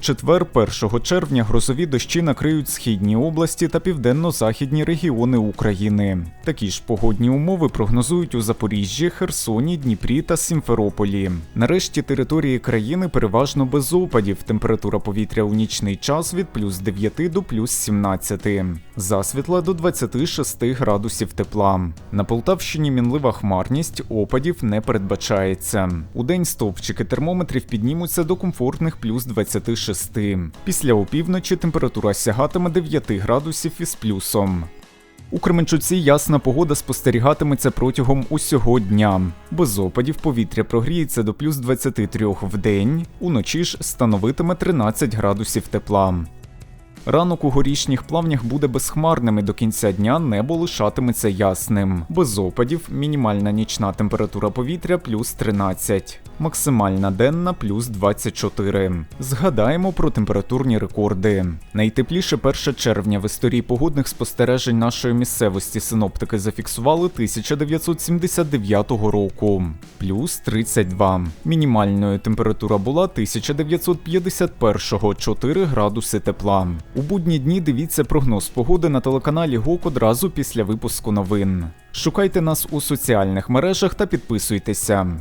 четвер, 1 червня, грозові дощі накриють східні області та південно-західні регіони України. Такі ж погодні умови прогнозують у Запоріжжі, Херсоні, Дніпрі та Сімферополі. Нарешті території країни переважно без опадів. Температура повітря у нічний час від плюс 9 до плюс 17. Засвітла до 26 градусів тепла. На Полтавщині мінлива хмарність, опадів не передбачається. У день стовпчики термометрів піднімуться до комфортних плюс 26. Після опівночі температура сягатиме 9 градусів із плюсом. У Кременчуці ясна погода спостерігатиметься протягом усього дня. Без опадів повітря прогріється до плюс 23 в день, уночі ж становитиме 13 градусів тепла. Ранок у горішніх плавнях буде безхмарним і до кінця дня небо лишатиметься ясним. Без опадів мінімальна нічна температура повітря плюс 13, максимальна денна плюс 24. Згадаємо про температурні рекорди. Найтепліше 1 червня в історії погодних спостережень нашої місцевості синоптики зафіксували 1979 року плюс 32. Мінімальною температура була 1951 4 градуси тепла. У будні дні дивіться прогноз погоди на телеканалі ГОК одразу після випуску новин. Шукайте нас у соціальних мережах та підписуйтеся.